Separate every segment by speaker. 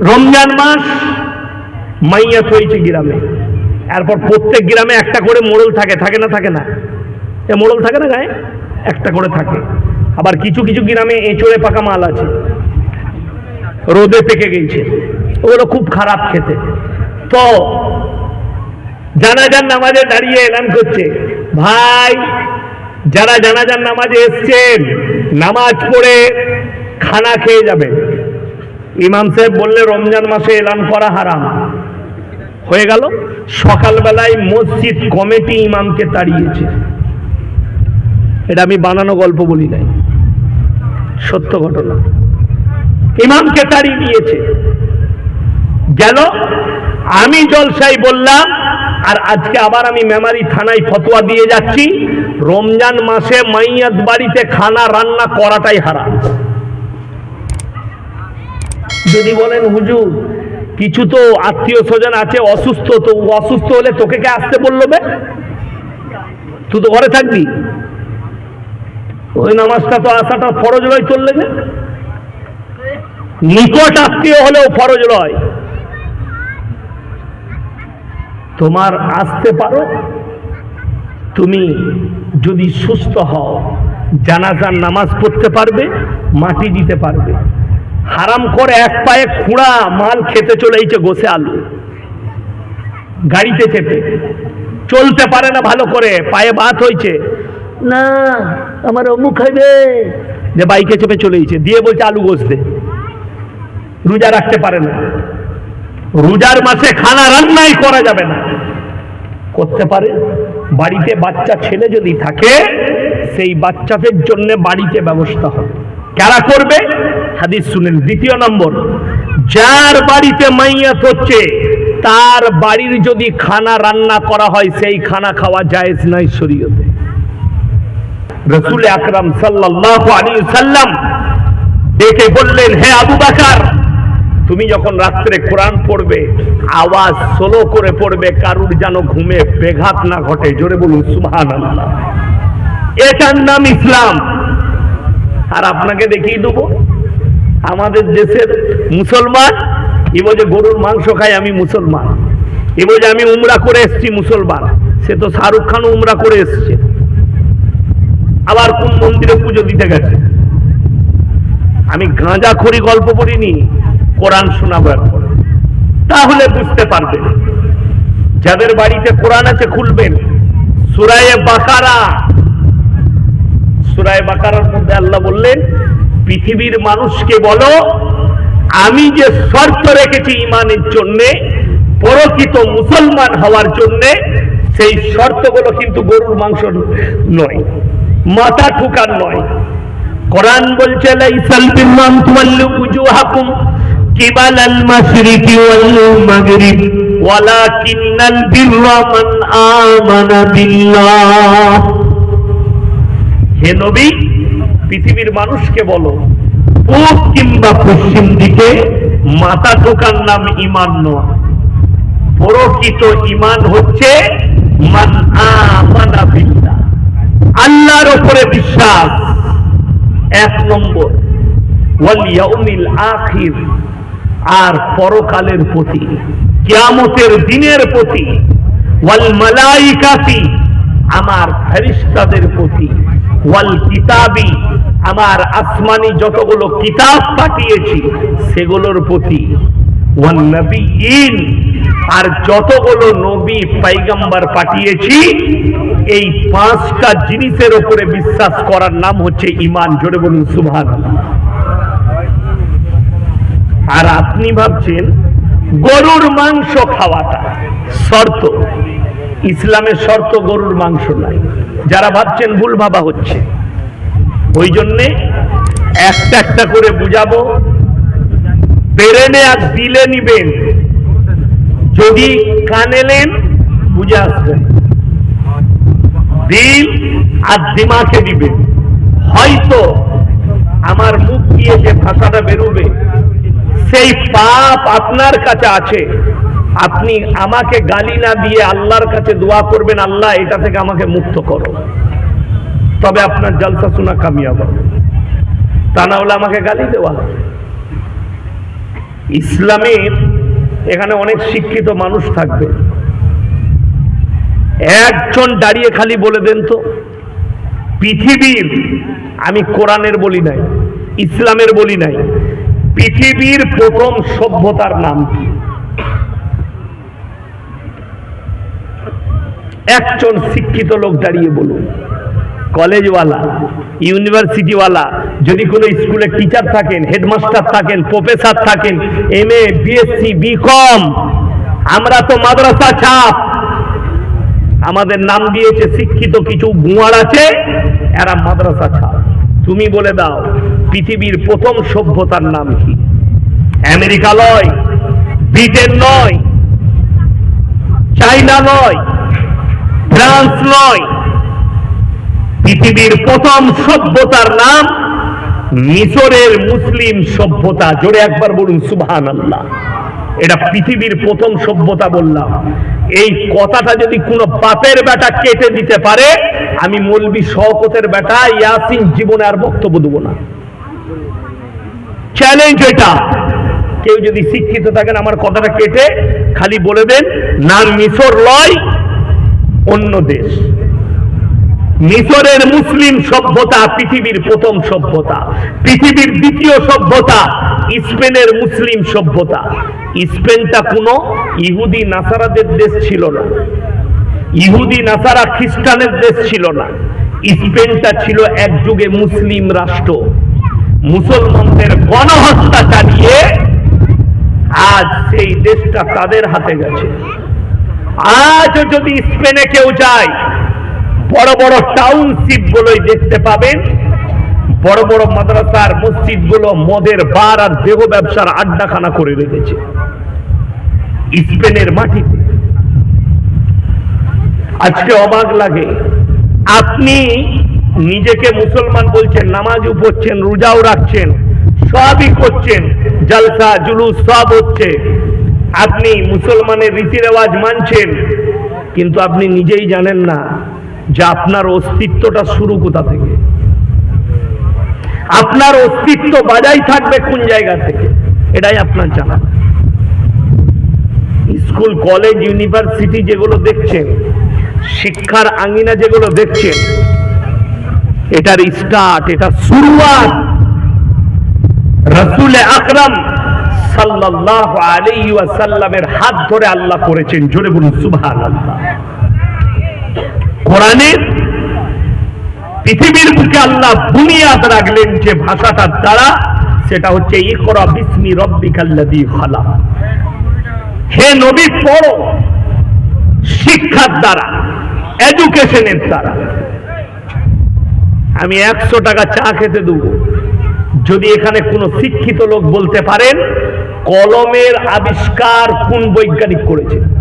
Speaker 1: রমজান মাস মাইয়াত হয়েছে গ্রামে। এরপর প্রত্যেক গ্রামে একটা করে মোড়ল থাকে থাকে না থাকে না? এ মোড়ল থাকে না গায়ে? একটা করে থাকে। আবার কিছু কিছু গ্রামে এঁচড়ে পাকা মাল আছে। রোদে পেকে গেছে। ওগুলো খুব খারাপ খেতে। তো জানাজার নামাজে দাঁড়িয়ে এলান করছে। ভাই, যারা জানাজার নামাজে এসছেন, নামাজ পড়ে খানা খেয়ে যাবেন। ইমাম সাহেব বললে, রমজান মাসে এলান করা হারাম। হয়ে গেল। সকালবেলায় মসজিদ কমিটি ইমামকে তাড়িয়েছে। এটা আমি বানানো গল্প বলি নাই। সত্য ঘটনা। ইমামকে তাড়িয়ে দিয়েছে। গেল। আমি জলসাই বললাম, আর আজকে আবার আমি মেমারি থানায় ফতোয়া দিয়ে যাচ্ছি। রমজান মাসে মাইয়াত বাড়িতে খানা রান্না করাটাই হারাম। যদি বলেন, হুজুর, কিছু তো আত্মীয় স্বজন আছে, অসুস্থ, তো অসুস্থ হলে তোকে কে আসতে বলল বে? তুই তো ঘরে থাকবি? ওই নামাজটা তো আসাটা ফরজ নয় লেগে। নিকট আত্মীয় হলেও ফরজ নয়। তোমার আসতে পারো, তুমি যদি সুস্থ হও, জানাজার নামাজ পড়তে পারবে, মাটি দিতে পারবে। হারাম করে এক পায়ে খুঁড়া মাল খেতে চলেছে গোসে আলু। গাড়িতে চেপে। চলতে পারে না ভালো করে, পায়ে বাত হয়েছে না, আমার অমুক খাইবে। যে বাইকে চেপে চলেছে দিয়ে বলছে আলু গোস দে রোজা রাখতে পারে না। রোজার মাসে খানা রান্নাই করা যাবে না। করতে পারে। বাড়িতে বাচ্চা ছেলে যদি থাকে, সেই বাচ্চাদের জন্য বাড়িতে ব্যবস্থা হবে। কারা করবে? হাদিস শুনেন। দ্বিতীয় নম্বর, যার বাড়িতে মাইয়াত হচ্ছে, তার বাড়ির যদি খানা রান্না করা হয়, সেই খানা খাওয়া জায়েজ নয় শরীয়তে। রসুল আকরাম সাল্লাল্লাহু আলাইহি সাল্লাম ডেকে বললেন, হে আবু বাকার, তুমি যখন রাত্রে কোরআন পড়বে, আওয়াজ সোলো করে পড়বে, কারুর যেন ঘুমে বেঘাত না ঘটে, জোরে বলুন সুবহান এটার নাম ইসলাম। আর আপনাকে দেখিয়ে দেবো আমাদের দেশের মুসলমান, এ বলছে গরুর মাংস খাই আমি মুসলমান, এ বলছে আমি উমরা করে এসছি মুসলমান, সে তো শাহরুখ খান উমরা করে এসছে। আবার কোন মন্দিরে পুজো দিতে গেছে? আমি গাঁজা খড়ি গল্প করিনি কোরআন শোনাবো এখন তাহলে বুঝতে পারবে, যাদের বাড়িতে কোরআন আছে খুলবেন। সুরায়ে বাকারা, সুরায় বাকারার মধ্যে আল্লাহ বললেন পৃথিবীর মানুষকে বলো, আমি যে শর্ত রেখেছি ইমানের জন্যে, পরকিত মুসলমান হওয়ার জন্যে, সেই শর্তগুলো কিন্তু গরুর মাংস নয়, মাথা ঠুকার নয়। কোরআন বলছে হে নবী পৃথিবীর মানুষকে বলো। পূব কিংবা পশ্চিম দিকে মাথা ঠোকার নাম ইমান নয়। প্রকৃত ইমান হচ্ছে আল্লাহর উপরে বিশ্বাস। এক নম্বর আখির, আর পরকালের প্রতি, কিয়ামতের দিনের প্রতি, ওয়াল মালাইকাতি, আমার ফেরিস্তাদের প্রতি, ওয়াল কিতাবি আমার আসমানি যতগুলো কিতাব পাঠিয়েছি, সেগুলোর প্রতি আর যতগুলো নবী পাইগাম্বার পাঠিয়েছি, এই পাঁচটা জিনিসের উপরে বিশ্বাস করার নাম হচ্ছে ইমান জোরে বলুন সুভান আর আপনি ভাবছেন, গরুর মাংস খাওয়াটা শর্ত। ইসলামের শর্ত গরুর মাংস নাই যারা ভাবছেন ভুল ভাবা হচ্ছে। ওই জন্যে একটা একটা করে বুঝাবো। বেরেনে আর দিলে নিবেন। যদি কানেলেন বুঝে আসবেন। দিল আর দিমাকে দিবেন। হয়তো আমার মুখ দিয়ে যে ভাষাটা বেরোবে, সেই পাপ আপনার কাছে আছে। আপনি আমাকে গালি না দিয়ে আল্লাহর কাছে দোয়া করবেন, আল্লাহ এটা থেকে আমাকে মুক্ত করো। তবে আপনার জলসা শোনা কামিয়াব। তা না হলে আমাকে গালি দেওয়া। ইসলামের এখানে অনেক শিক্ষিত মানুষ থাকবে একজন দাঁড়িয়ে খালি বলে দেন তো, পৃথিবীর, আমি কোরআনের বলি নাই, ইসলামের বলি নাই, পৃথিবীর প্রথম সভ্যতার নাম কি একজন শিক্ষিত লোক দাঁড়িয়ে বলুন কলেজওয়ালা ইউনিভার্সিটিওয়ালা যদি কোনো স্কুলের টিচার থাকেন হেডমাস্টার থাকেন প্রফেসর থাকেন এম এ বিএসসি বিকম আমরা তো মাদ্রাসা ছাপ আমাদের নাম দিয়েছে শিক্ষিত কিছু গুয়ার আছে, এরা মাদ্রাসা ছাপ তুমি বলে দাও, পৃথিবীর প্রথম সভ্যতার নাম কি? আমেরিকা নয়, ব্রিটেন নয় চাইনা নয়, ফ্রান্স নয় পৃথিবীর প্রথম সভ্যতার নাম মিশরের মুসলিম সভ্যতা। জোরে একবার বলুন সুবহান আল্লাহ এটা পৃথিবীর প্রথম সভ্যতা বললাম। এই কথাটা যদি কোনো বাপের বেটা কেটে দিতে পারে, আমি মলবি শওকতের বেটা ইয়াসিন জীবনে আর বক্তব্য দেবো না। চ্যালেঞ্জ এটা। কেউ যদি শিক্ষিত থাকেন, আমার কথাটা কেটে খালি বলে দেন, না মিশর লয়, অন্য দেশ। মিশরের মুসলিম সভ্যতা পৃথিবীর প্রথম সভ্যতা। পৃথিবীর দ্বিতীয় সভ্যতা স্পেনের মুসলিম সভ্যতা। স্পেনটা কোনো ইহুদি নাসারাদের দেশ ছিল না। ইহুদি নাসারা খ্রিস্টানের দেশ ছিল না। স্পেনটা ছিল এক যুগে মুসলিম রাষ্ট্র। মুসলমানদের গণহত্যা চালিয়ে আজ সেই দেশটা তাদের হাতে গেছে। আজও যদি স্পেনে কেউ যায় বড় বড় টাউনশিপ গুলোই দেখতে পাবেন। বড় বড় মাদ্রাসার মসজিদগুলো মদের বার আর দেহ ব্যবসার আড্ডাখানা করে রেখেছে। স্পেনের মাটিতে। আজকে অবাক লাগে। আপনি নিজেকে মুসলমান বলছেন নামাজও পড়ছেন, রোজাও রাখছেন, সবই করছেন, জলসা, জুলুস সব হচ্ছে। আপনি মুসলমানের রীতি রেওয়াজ মানছেন, কিন্তু আপনি নিজেই জানেন না যে আপনার অস্তিত্বটা শুরু কোথা থেকে? আপনার অস্তিত্ব বাজাই থাকবে কোন জায়গা থেকে? এটাই আপনার জানা। স্কুল, কলেজ, ইউনিভার্সিটি যেগুলো দেখছেন, শিক্ষার আঙিনা যেগুলো দেখছেন, এটার স্টার্ট এটা শুরুয়াত রসুল আকরাম সাল্লাহ আলাইহি ওয়াসাল্লামের হাত ধরে আল্লাহ করেছেন। জোরে বলুন, সুবহানাল্লাহ। কোরআনের পৃথিবীর বুকে আল্লাহ বুনিয়াদ রাখলেন যে ভাষাটার দ্বারা, সেটা হচ্ছে ইকরা বিসমি রব্বিকাল্লাযী খালাক। হে নবী, পড়ো শিক্ষার দ্বারা, এডুকেশনের দ্বারা। আমি একশো টাকা চা খেতে দেবো। যদি এখানে কোনো শিক্ষিত লোক বলতে পারেন, কলমের আবিষ্কার কোন বৈজ্ঞানিক করেছে?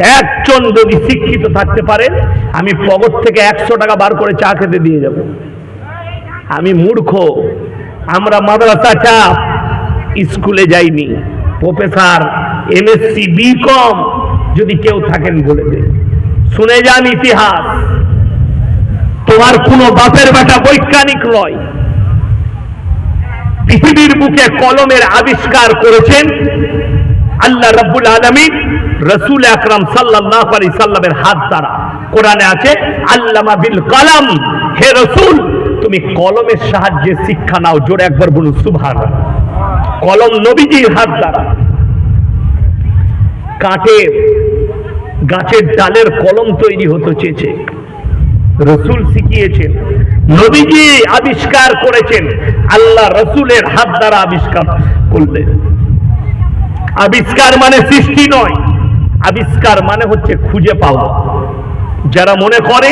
Speaker 1: একজন যদি শিক্ষিত থাকতে পারেন আমি পগত থেকে একশো টাকা বার করে চা খেতে দিয়ে যাব। আমি মূর্খ, আমরা মাদ্রাসা চাপ, স্কুলে যাইনি। প্রফেসর এমএসসি বিকম যদি কেউ থাকেন বলে দে। শুনে যান ইতিহাস। তোমার কোনো বাপের বেটা বৈজ্ঞানিক নয়। পৃথিবীর বুকে কলমের আবিষ্কার করেছেন আল্লাহ রব্বুল আলমিন। রসুল আকরাম সাল্লাহ আলী সাল্লামের হাত দ্বারা কোরআনে আছে, আল্লামা বিল কলম। হে রসুল, তুমি কলমের সাহায্যে শিক্ষা নাও, জোরে একবার বলুন সুভান কলম নবীজির হাত দ্বারা। কাঠের গাছের ডালের কলম তৈরি হতো চেয়েছে। রসুল শিখিয়েছেন, নবীজি আবিষ্কার করেছেন, আল্লাহ রসুলের হাত দ্বারা আবিষ্কার করলেন। আবিষ্কার মানে সৃষ্টি নয়। আবিষ্কার মানে হচ্ছে খুঁজে পাওয়া। যারা মনে করে,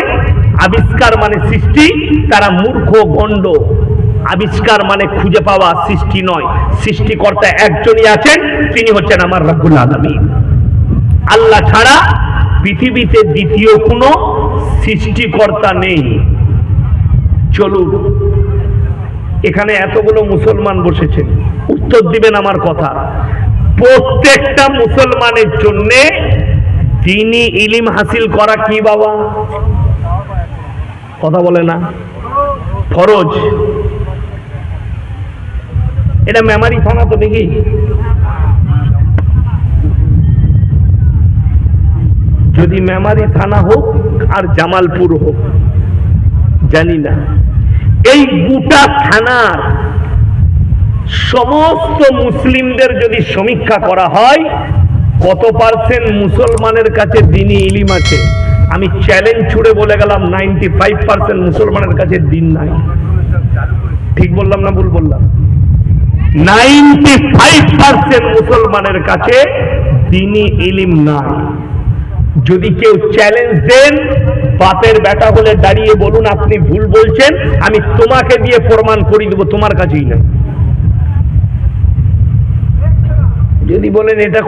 Speaker 1: আবিষ্কার মানে সৃষ্টি, তারা মূর্খ, গণ্ড। আবিষ্কার মানে খুঁজে পাওয়া সৃষ্টি নয়। সৃষ্টিকর্তা একজনই আছেন, তিনি হচ্ছেন আমার রব্বুল আলমী আল্লাহ ছাড়া পৃথিবীতে দ্বিতীয় কোনো সৃষ্টিকর্তা নেই। চলুন, এখানে এতগুলো মুসলমান বসেছেন। উত্তর দিবেন আমার কথা। প্রত্যেকটা মুসলমানের জন্য তিনি ইলিম হাসিল করা কি বাবা? কথা বলে না। ফরজ। এটা মেমারি থানা তো দেখি। যদি মেমারি থানা হোক আর জামালপুর হোক, জানি না। এই গোটা থানার সমস্ত মুসলিমদের যদি সমীক্ষা করা হয়, কত পার্সেন্ট মুসলমানের কাছে দিনই ইলিম আছে? আমি চ্যালেঞ্জ ছুড়ে বলে গেলাম নাইনটি ফাইভ পার্সেন্ট মুসলমানের কাছে দিন নাই। ঠিক বললাম না ভুল বললাম? নাইনটি ফাইভ পার্সেন্ট মুসলমানের কাছে দিনই ইলিম নাই। যদি কেউ চ্যালেঞ্জ দেন, বাপের বেটা হলে দাঁড়িয়ে বলুন, আপনি ভুল বলছেন, আমি তোমাকে দিয়ে প্রমাণ করিয়ে দেবো, তোমার কাছেই না যদি বলেন এটা